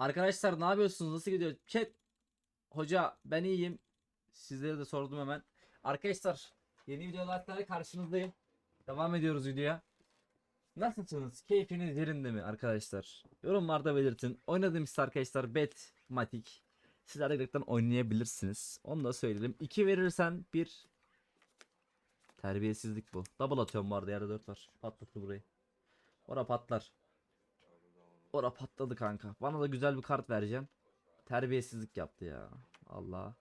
Arkadaşlar ne yapıyorsunuz? Nasıl gidiyor? Chat. Hoca ben iyiyim. Sizlere de sordum hemen. Arkadaşlar yeni videolarla karşınızdayım. Devam ediyoruz videoya. Nasılsınız? Keyfiniz yerinde mi arkadaşlar? Yorumlarda belirtin. Oynadığım işte arkadaşlar Bet, Matik. Sizler de oynayabilirsiniz. Onu da söyleyelim. 2 verirsen bir Terbiyesizlik bu. Double atıyorum bu arada yerde 4 var. Patlattı burayı. Ora patlar. Ora patladı kanka. Bana da güzel bir kart vereceğim. Terbiyesizlik yaptı ya. Allah.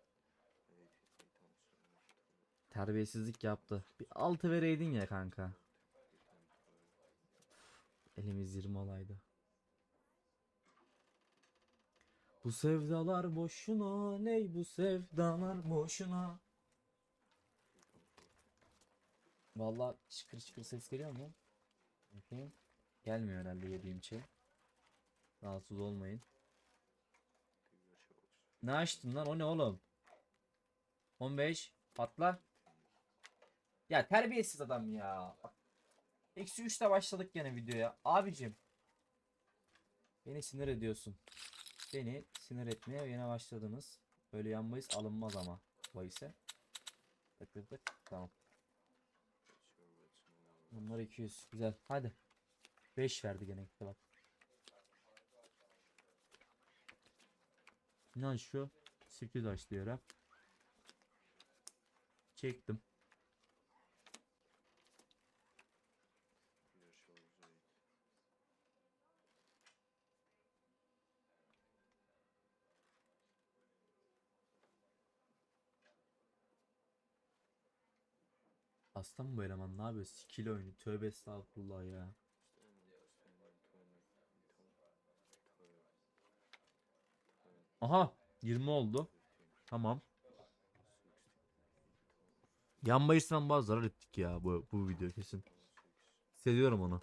Terbiyesizlik yaptı. Bir 6 vereydin ya kanka. Elimiz 20 olaydı. Bu sevdalar boşuna ney bu sevdalar boşuna. Vallahi çıkır çıkır ses geliyor mu? Gelmiyor herhalde yediğim şey. Rahatsız olmayın. Ne açtın lan o ne oğlum? 15 patla. Ya terbiyesiz adam ya. Eksi 3'te başladık gene videoya. Abicim. Beni sinir ediyorsun. Beni sinir etmeye yine başladınız. Böyle yan bahis alınmaz ama. Bahise. Tık tık tık. Tamam. Bunlar 200. Güzel. Hadi. 5 verdi gene bak. Ne şu? 8 açlıyor ha. Çektim. Aslan bu eleman ne yapıyor? Skill oyunu. Tövbe estağfurullah ya. Aha 20 oldu. Tamam. Yan bayısından bazı zarar ettik ya bu, bu video kesin. Hissediyorum onu.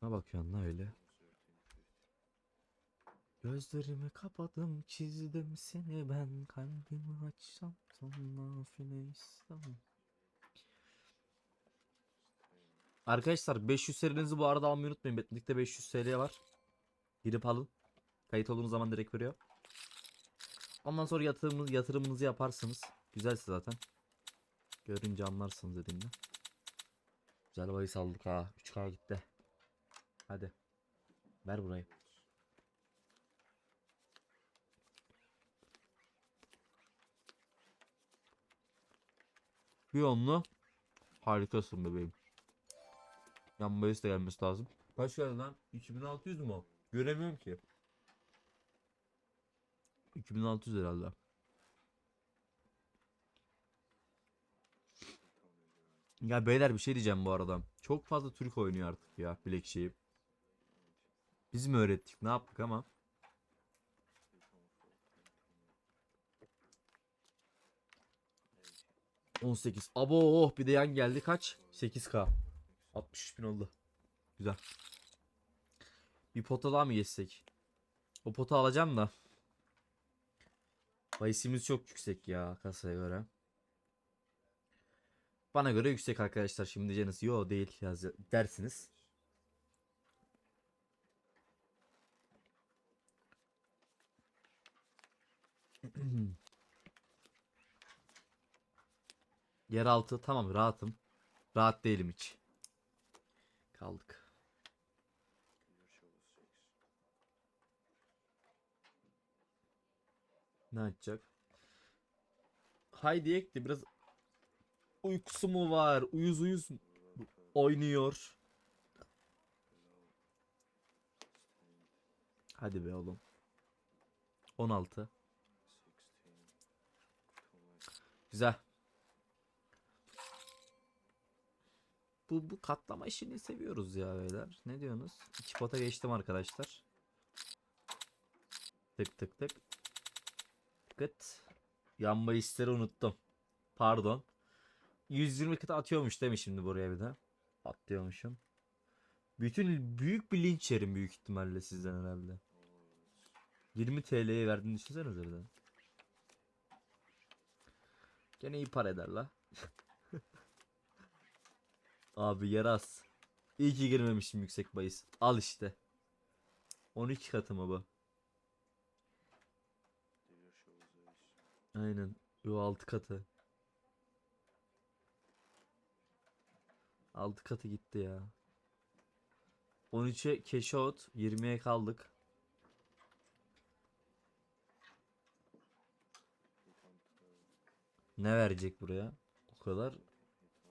Kime bakıyorsun lan öyle? Gözlerimi kapadım çizdim seni ben kalbimi açsam sana file istemem. Arkadaşlar 500 serinizi bu arada almayı unutmayın. Betlikte 500 TL var. Girip alın. Kayıt olduğunuz zaman direkt veriyor. Ondan sonra yatırımınız, yatırımınızı yaparsınız. Güzelse zaten. Görünce anlarsınız dediğimde. Güzel bahis aldık ha. 3K gitti. Hadi. Ver burayı. Bir onlu. Harikasın bebeğim. Yan bahis de gelmesi lazım. Kaç geldi lan? 2600 mu? Göremiyorum ki. 2600 herhalde. Ya beyler bir şey diyeceğim bu arada. Çok fazla Türk oynuyor artık ya Black Sheep. Biz mi öğrettik ne yaptık ama. ...18. Abo oh bir de yan geldi kaç? 8k. 63 bin oldu. Güzel. Bir pota daha mı geçsek? O pota alacağım da. Bahisimiz çok yüksek ya kasaya göre. Bana göre yüksek arkadaşlar. Şimdi diyeceğiniz yo değil yaz dersiniz. Yeraltı tamam rahatım. Rahat değilim hiç. Kaldık. Ne açacak? Haydi ekti biraz uykusu mu var? Uyuz uyuz oynuyor. Hadi be oğlum. 16. Güzel. Bu, bu katlama işini seviyoruz ya beyler. Ne diyorsunuz? İki pota geçtim arkadaşlar. Tık tık tık. Tıkıt. Yan bahisleri unuttum. Pardon. 120 kıt atıyormuş değil mi şimdi buraya bir de? Atlıyormuşum. Bütün büyük bir linç yerim büyük ihtimalle sizden herhalde. 20 TL'ye verdiğini düşünsenize bir de. Gene iyi para eder la. Abi yaras. İyi ki girmemişim yüksek bahis. Al işte. 12 katı mı bu? Aynen. Yo 6 katı. 6 katı gitti ya. 13'e cash out, 20'ye kaldık. Ne verecek buraya? O kadar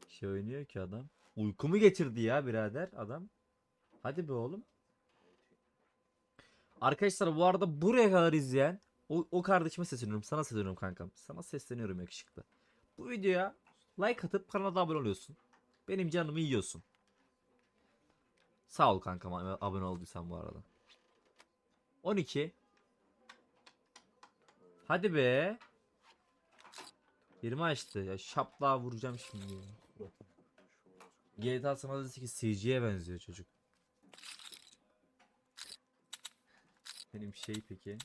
şey oynuyor ki adam. Uykumu getirdi ya birader adam. Hadi be oğlum. Arkadaşlar bu arada buraya kadar izleyen o, o kardeşime sesleniyorum. Sana sesleniyorum kankam. Sana sesleniyorum yakışıklı. Bu videoya like atıp kanala abone oluyorsun. Benim canımı yiyorsun. Sağ ol kankam ab- abone olduysan bu arada. 12. Hadi be. 20 açtı. Ya şaplığa vuracağım şimdi ya. GTA San Andreas 8 CG'ye benziyor çocuk. Benim şey peki.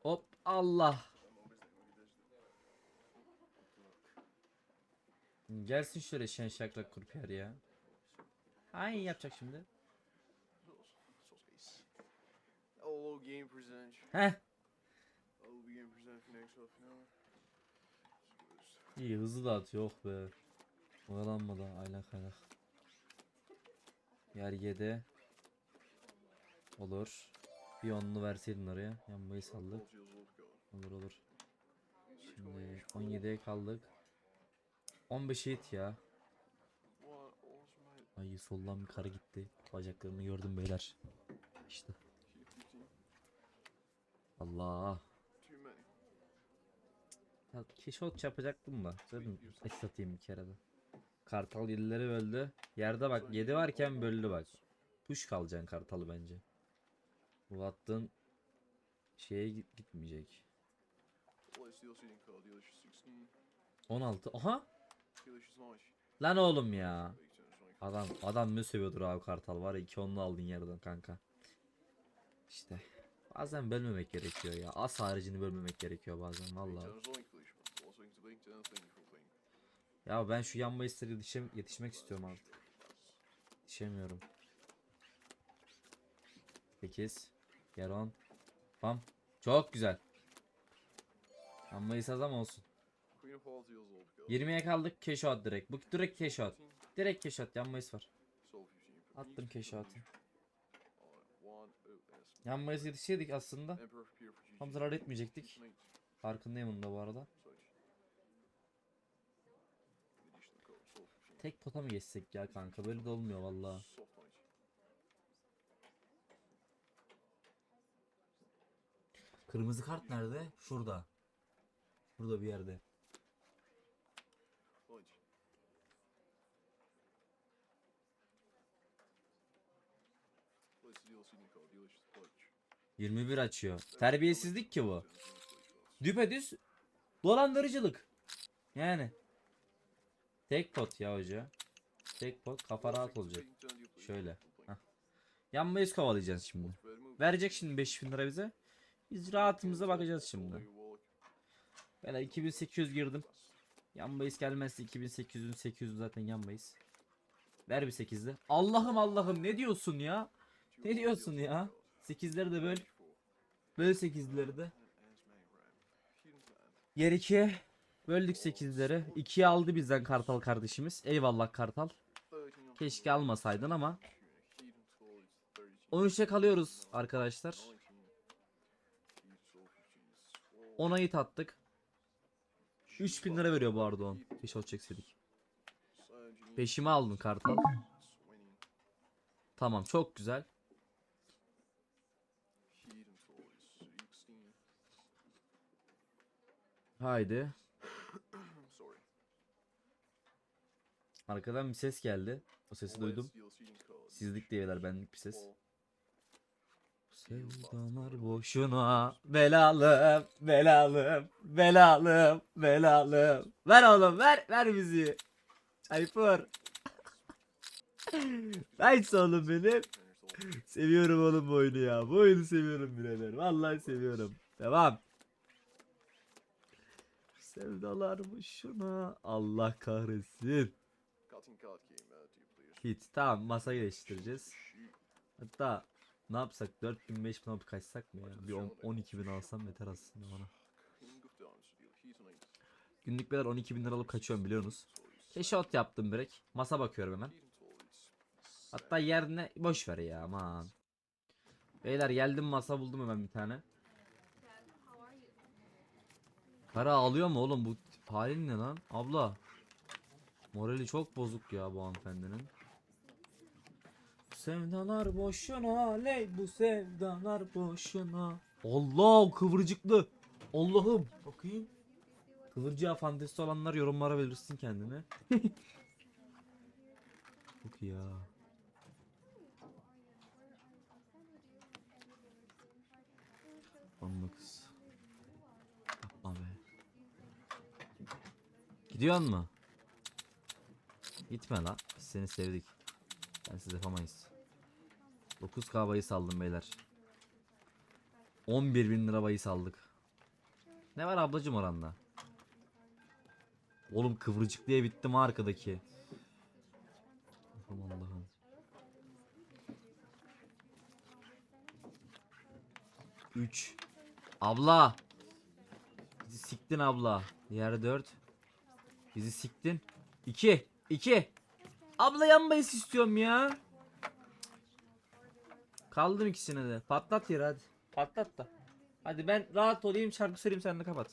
Hop Allah. Gelsin şöyle şen şakrak kurpiyer ya. Ay yapacak şimdi. Heh. İyi hızlı dağıtıyor oh be. Oyalanmadan aylak aylak. Yer yedi. Olur. Bir onlu verseydin oraya. Yanmayı saldık. Olur olur. Şimdi 17'ye kaldık. 15 hit ya. Ay soldan bir kara gitti. Bacaklarını gördüm beyler. İşte. Allah. Ya keşfot yapacaktım da. Dedim et satayım bir kere de. Kartal 7'leri böldü. Yerde bak 7 varken böldü bak. Push kalacaksın kartalı bence. Bu attığın şeye git- gitmeyecek. Let's deal seating call. Dealership 16. 16. Aha. Lan oğlum ya. Adam adam ne seviyordur abi kartal var ya 2 onlu aldın yerden kanka. İşte bazen bölmemek gerekiyor ya. As haricini bölmemek gerekiyor bazen vallahi. Ya ben şu yan bahisleri yetişem yetişmek istiyorum artık. Yetişemiyorum. 8 Yer 10 Bam. Çok güzel. Yan bahis az ama olsun. Queen of Hearts deals all go. 20'ye kaldık cash out direkt. Bu direkt cash out. 15. Direkt cash out yan bahis var. Soul 15. for Attım cash OS. Yan bahis yetişseydik aslında. Tam zarar etmeyecektik. Farkındayım bunda bu arada. Tek pota mı geçsek ya kanka? Böyle de olmuyor valla. Kırmızı kart nerede? Şurada. Şurada bir yerde. Launch. 21 açıyor. Terbiyesizlik ki bu. Düpedüz dolandırıcılık. Yani. Tek pot ya hoca. Tek pot kafa rahat olacak. Şöyle. Yanmayız kovalayacağız şimdi. Verecek şimdi 5000 lira bize. Biz rahatımıza bakacağız şimdi. Ben 2800 girdim. Yanmayız gelmezse 2800'ün 800 zaten yanmayız. Ver bir 8'li. Allah'ım Allah'ım ne diyorsun ya? Ne diyorsun ya? 8'leri de böl. Böl 8'leri de. Yer 2'ye böldük 8'leri. 2'ye aldı bizden Kartal kardeşimiz. Eyvallah Kartal. Keşke almasaydın ama 13'e kalıyoruz arkadaşlar. 10'a hit attık. 3000 lira veriyor bu arada 10. Keşke çekseydik. Peşime aldın Kartal. Tamam çok güzel. Haydi. Arkadan bir ses geldi. O sesi duydum. Sizlik diyeler benlik bir ses. Sevdalar boşuna belalım belalım belalım belalım. Ver oğlum ver ver müziği Ayfur Nice oğlum benim. Seviyorum oğlum bu oyunu ya. Bu oyunu seviyorum birader. Vallahi seviyorum. Devam. Sevdalar boşuna. Allah kahretsin Hit. Tamam masa değiştireceğiz. Hatta ne yapsak 4000 5000 alıp kaçsak mı ya? Bir 10 12000 alsam yeter aslında bana. Günlük bedel 12000 lira alıp kaçıyorum biliyorsunuz. Keşot yaptım direkt. Masa bakıyorum hemen. Hatta yerine boş ver ya aman. Beyler geldim masa buldum hemen bir tane. Para ağlıyor mu oğlum bu halin ne lan? Abla. Morali çok bozuk ya bu hanımefendinin. Bu Sevdalar boşuna ley bu sevdalar boşuna. Allah kıvırcıklı. Allah'ım. Bakayım. Kıvırcığa fantezisi olanlar yorumlara belirsin kendini. Çok ya. Amma kız. Yapma. Gidiyor mu? Gitme la. Biz seni sevdik. Ben siz yapamayız. 9k bayı saldım beyler. 11 bin lira bayı saldık. Ne var ablacım oranda? Oğlum kıvırcık diye bitti mi arkadaki? Allah'ım Allah'ım. Üç. Abla. Bizi siktin abla. Diğer dört. Bizi siktin. İki. İki. Abla yan bahis istiyorum ya. Kaldım ikisine de. Patlat yere hadi. Patlat da. Hadi ben rahat olayım şarkı söyleyeyim sen de kapat.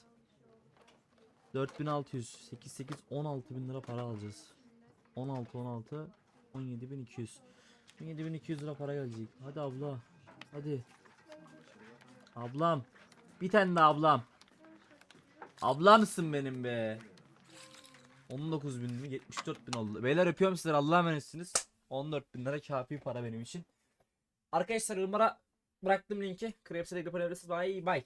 4600 8 8 16 bin lira para alacağız. 16 16 17200 17200 lira para gelecek. Hadi abla. Hadi. Ablam. Bir tane de ablam. Ablamsın benim be. 19 bin mi? 74 bin oldu. Beyler öpüyorum sizleri. Allah'a emanetsiniz. 14 bin lira kafi para benim için. Arkadaşlar yorumlara bıraktım linki. Kreps'e de yapabilirsiniz. Bye bye.